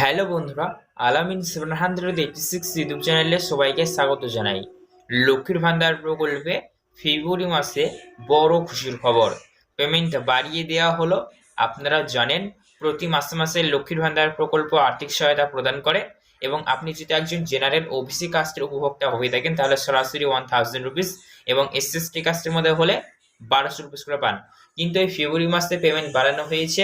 Hello বন্ধুরা, Alamin seven hundred eighty six YouTube চ্যানেলে সবাইকে স্বাগত জানাই। লক্ষ্মীর ভান্ডার প্রকল্পে ফেব্রুয়ারি মাসে বড় খুশির খবর। পেমেন্ট বাড়িয়ে দেওয়া হলো। আপনারা জানেন, প্রতি মাসে মাসে লক্ষ্মীর ভান্ডার প্রকল্প আর্থিক সহায়তা প্রদান করে এবং আপনি যদি একজন জেনারেল ওবিসি কাস্টের উপভোক্তা হয়ে থাকেন, তাহলে সরাসরি ওয়ান থাউজেন্ড রুপিস এবং এসএসটি কাস্টের মধ্যে হলে বারোশো রুপিস করে পান। কিন্তু এই ফেব্রুয়ারি মাসে পেমেন্ট বাড়ানো হয়েছে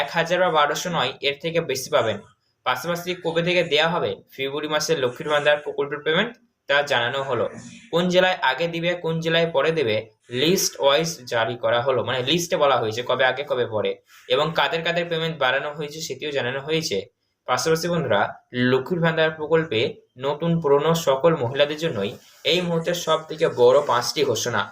এক হাজার বা বারোশো নয়, এর থেকে বেশি পাবেন। পাশাপাশি কবে থেকে দেওয়া হবে, ফেব্রুয়ারি মাসের লক্ষ্মীর ভান্ডার প্রকল্পের পেমেন্ট তা জানানো হলো। কোন জেলায় আগে দিবে, কোন জেলায় পরে দেবে লিস্ট ওয়াইজ জারি করা হলো। মানে লিস্টে বলা হয়েছে কবে আগে, কবে পরে। এবং কাদের কাদের পেমেন্ট বাড়ানো হয়েছে সেটিও জানানো হয়েছে। পাশাপাশি বন্ধুরা, লক্ষ্মীর ভান্ডার প্রকল্পে নতুন, পুরনো সকল মহিলাদের জন্যই এই মুহূর্তে সব থেকে বড় পাঁচটি ঘোষণা।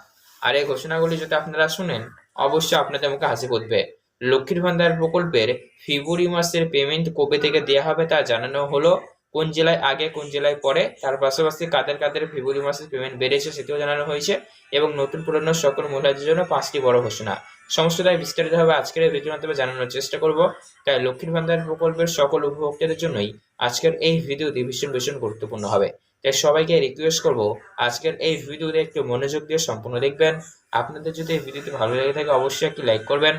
আর এই ঘোষণাগুলি যদি আপনারা শুনেন, অবশ্যই আপনাদের মুখে হাসি ফুটবে। লক্ষ্মীর ভান্ডার প্রকল্পের ফেব্রুয়ারি মাসের পেমেন্ট কবে থেকে দেওয়া হবে তা জানানো হলো, কোন জেলায় আগে, কোন জেলায় পরে, তার পাশাপাশি কাদের কাদের ফেব্রুয়ারি মাসের পেমেন্ট বেড়েছে সেটিও জানানো হয়েছে এবং নতুন পুরনো সকল মহিলাদের জন্য পাঁচটি বড় ঘোষণা। সমস্তটাই বিস্তারিতভাবে আজকের ভিডিওর মাধ্যমে জানানোর চেষ্টা করব। তাই লক্ষ্মীর ভান্ডার প্রকল্পের সকল উপভোক্তাদের জন্যই আজকের এই ভিডিওটি ভীষণ ভীষণ গুরুত্বপূর্ণ হবে। তাই সবাইকে রিকোয়েস্ট করব আজকের এই ভিডিওতে একটু মনোযোগ দিয়ে সম্পূর্ণ দেখবেন। আপনাদের যদি এই ভিডিওটি ভালো লেগে থাকে, অবশ্যই একটি লাইক করবেন।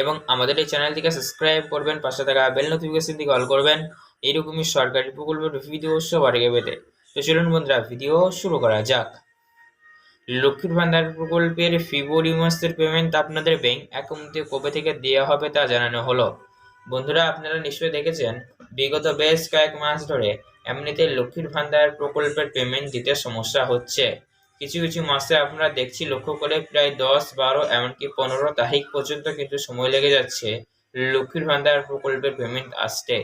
এবং আমাদের এই চ্যানেলটিকে সাবস্ক্রাইব করবেন, পাশে থাকা বেল নোটিফিকেশন দিকে অল করবেন। এইরকমই সরকারি প্রকল্পের ভিডিও সবার আগে পেতে। তো চলুন বন্ধুরা ভিডিও শুরু করা যাক। লক্ষ্মীর ভান্ডার প্রকল্পের ফেব্রুয়ারি মাসের পেমেন্ট আপনাদের ব্যাংক অ্যাকাউন্টে কবে থেকে দেওয়া হবে তা জানানো হলো। বন্ধুরা, আপনারা নিশ্চয়ই দেখেছেন, বিগত বেশ কয়েক মাস ধরে এমনিতে লক্ষ্মীর ভান্ডার প্রকল্পের পেমেন্ট দিতে সমস্যা হচ্ছে। কিছু কিছু মাসে আমরা দেখছি লক্ষ্য করে প্রায় দশ, বারো, এমনকি পনেরো তারিখ পর্যন্ত কিন্তু সময় লেগে যাচ্ছে। লক্ষ্মীর ভান্ডার প্রকল্পের পেমেন্ট আসতে।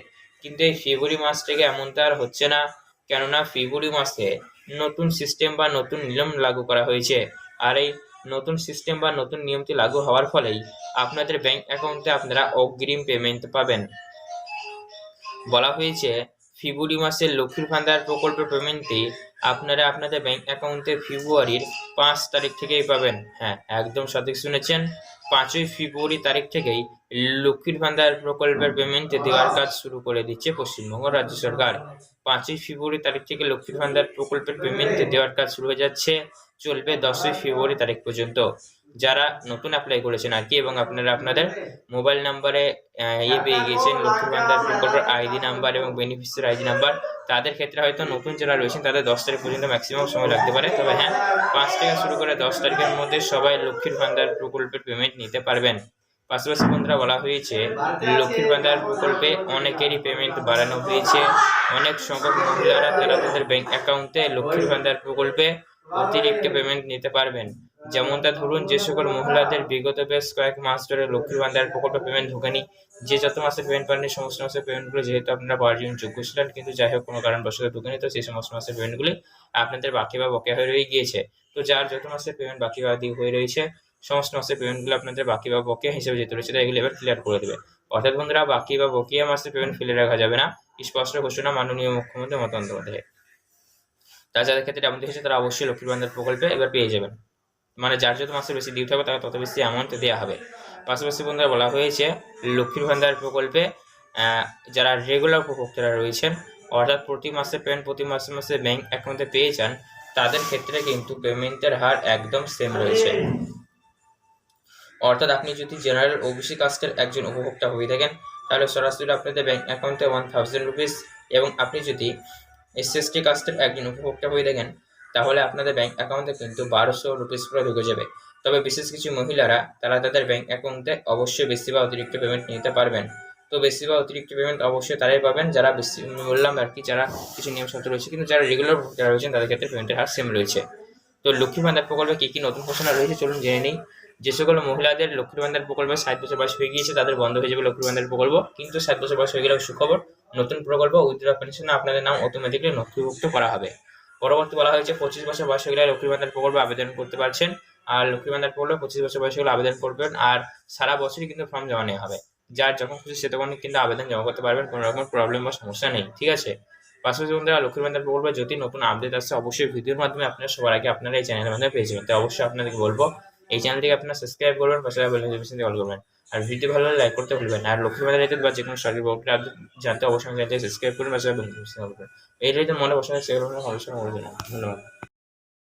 কিন্তু এই ফেব্রুয়ারি মাস থেকে এমনটা আর হচ্ছে না। কেননা ফেব্রুয়ারি মাসে নতুন সিস্টেম বা নতুন নিয়ম লাগু করা হয়েছে। আর এই নতুন সিস্টেম বা নতুন নিয়মটি লাগু হওয়ার ফলেই আপনাদের ব্যাংক অ্যাকাউন্টে আপনারা অগ্রিম পেমেন্ট পাবেন। বলা হয়েছে ফেব্রুয়ারি মাসের লক্ষ্মীর ভান্ডার প্রকল্পের পেমেন্টটি আপনারা আপনাদের ব্যাংক অ্যাকাউন্টে ফেব্রুয়ারির পাঁচ তারিখ থেকেই পাবেন। হ্যাঁ একদম সঠিক শুনেছেন। পাঁচই ফেব্রুয়ারি তারিখ থেকেই লক্ষ্মীর ভান্ডার প্রকল্পের পেমেন্ট দেওয়ার কাজ শুরু করে দিচ্ছে পশ্চিমবঙ্গ রাজ্য সরকার। পাঁচই ফেব্রুয়ারি তারিখ থেকে লক্ষ্মীর ভান্ডার প্রকল্পের পেমেন্ট দেওয়ার কাজ শুরু হয়ে যাচ্ছে। চলবে দশই ফেব্রুয়ারি তারিখ পর্যন্ত। যারা নতুন অ্যাপ্লাই করেছেন আর কি এবং আপনারা আপনাদের মোবাইল নাম্বারে ইয়ে পেয়ে গিয়েছেন লক্ষ্মীর ভান্ডার প্রকল্পের আইডি নাম্বার এবং বেনিফিসিয়ারি আইডি নাম্বার তাদের ক্ষেত্রে হয়তো নতুন যারা রয়েছেন, তাদের দশ তারিখ পর্যন্ত ম্যাক্সিমাম সময় লাগতে পারে। তবে হ্যাঁ পাঁচ থেকে শুরু করে দশ তারিখের মধ্যে সবাই লক্ষ্মীর ভান্ডার প্রকল্পের পেমেন্ট নিতে পারবেন। পাশাপাশি বন্ধুরা, বলা হয়েছে, লক্ষ্মীর ভান্ডার প্রকল্পে অনেকেরই পেমেন্ট বাড়ানো হয়েছে। অনেক সংখ্যক মহিলারা তারা তাদের ব্যাংক অ্যাকাউন্টে লক্ষ্মীর ভান্ডার প্রকল্পে অতিরিক্ত পেমেন্ট নিতে পারবেন। যেমনটা ধরুন, যে সকল মহিলাদের বিগত বেশ কয়েক মাস ধরে লক্ষ্মীর ভান্ডার প্রকল্প পেমেন্ট ঢোকেনি, যে যত মাসে পেমেন্ট পাননি, সমস্ত মাসের পেমেন্টগুলো যেহেতু আপনারা পাওয়ার জন্য যোগ্য ছিলেন, কিন্তু যাই হোক, কোনো কারণবশত ঢোকেনি, তো সেই সমস্ত মাসের পেমেন্টগুলি আপনাদের বাকি বা বকেয়া হয়ে রয়ে গিয়েছে। তো যার যত মাসের পেমেন্ট বাকি বা হয়ে রয়েছে, সমস্ত মাসের পেমেন্টগুলো আপনাদের বাকি বা বকেয়া হিসেবে যেতে রয়েছে, তাই এগুলো এবার ক্লিয়ার করে দেবে। অর্থাৎ বন্ধুরা, বাকি বা বকেয়া মাসের পেমেন্ট ফেলে রাখা যাবে না। স্পষ্ট ঘোষণা মাননীয় মুখ্যমন্ত্রী মমতা বন্দ্যোপাধ্যায় তা যাদের ক্ষেত্রে এমন হয়েছে তারা অবশ্যই লক্ষ্মীর ভান্ডার প্রকল্পে এবার পেয়ে যাবেন। মানে যার যত মাসে বেশি ডিউটি হবে তাকে তত বেশি অ্যামাউন্ট দেওয়া হবে। পাশাপাশি বন্ধুরা বলা হয়েছে, লক্ষ্মীর ভান্ডার প্রকল্পে যারা রেগুলার উপভোক্তারা রয়েছেন, অর্থাৎ প্রতি মাসে পেমেন্ট প্রতি মাসে মাসে ব্যাংক অ্যাকাউন্টে পেয়ে যান, তাদের ক্ষেত্রে কিন্তু পেমেন্টের হার একদম সেম রয়েছে। অর্থাৎ আপনি যদি জেনারেল ওবিসি কাস্টের একজন উপভোক্তা হয়ে থাকেন, তাহলে সরাসরি আপনাদের ব্যাংক অ্যাকাউন্টে ওয়ান থাউজেন্ড রুপিস এবং আপনি যদি এসএসটি কাস্টের একজন উপভোক্তা হয়ে থাকেন তাহলে আপনাদের ব্যাংক অ্যাকাউন্টে কিন্তু বারোশো রুপিস করে ঢুকে যাবে। তবে বিশেষ কিছু মহিলারা, তারা তাদের ব্যাংক অ্যাকাউন্টে অবশ্যই বেশি বা অতিরিক্ত পেমেন্ট নিতে পারবেন। তো বেশি বা অতিরিক্ত পেমেন্ট অবশ্যই তারাই পাবেন। যারা বেশি বললাম আর কি, যারা কিছু নিয়ম শর্ত রয়েছে, কিন্তু যারা রেগুলার যারা রয়েছেন, তাদের ক্ষেত্রে পেমেন্টের হার সেম রয়েছে। তো লক্ষ্মী ভান্ডার প্রকল্পে কী কী নতুন ঘোষণা রয়েছে, চলুন জেনে নিই। যে সকল মহিলাদের লক্ষ্মীর ভান্ডার প্রকল্পে ষাট বছর বয়স হয়ে গিয়েছে, তাদের বন্ধ হয়ে যাবে লক্ষ্মীর ভান্ডার প্রকল্প। কিন্তু ষাট বছর বয়স হয়ে গেলে সুখবর, নতুন প্রকল্প উইথড্র পেনশনে আপনাদের নাম অটোমেটিকলি নথিভুক্ত করা হবে। পরবর্তী বলা হয়েছে, পঁচিশ বছর বয়স হয়ে গেলে লক্ষ্মী ভান্ডার প্রকল্পে আবেদন করতে পারছেন। আর লক্ষ্মী ভান্ডার প্রকল্পে পঁচিশ বছর বয়স হলে আবেদন করবেন। আর সারা বছরই কিন্তু ফর্ম জমা নেওয়া হবে। যার যখন খুশি সে তখন কিন্তু আবেদন জমা করতে পারবেন। কোনো রকম প্রবলেম বা সমস্যা নেই, ঠিক আছে? পাশাপাশি বন্ধুরা, লক্ষ্মী ভান্ডার প্রকল্পে যদি নতুন আপডেট আসছে অবশ্যই ভিডিওর মাধ্যমে আপনারা সবার আগে আপনারা এই চ্যানেলের মাধ্যমে পেয়ে যাবেন। তো অবশ্যই আপনাদেরকে বলব, এই চ্যানেলটিকে আপনারা সাবস্ক্রাইব করবেন পাশাপাশি অল করবেন। আর ভিডিও ভালো লাগলে লাইক করতে ভুলবেন আর লক্ষ্মী মেলা রিলেটেড বা যে কোনো সরকারি আপনি জানতে অবশ্যই চ্যানেলটি সাবস্ক্রাইব করুন বা বন্ধু এই রিলেটেড মনে বসে সেগুলো সমস্যা ধন্যবাদ।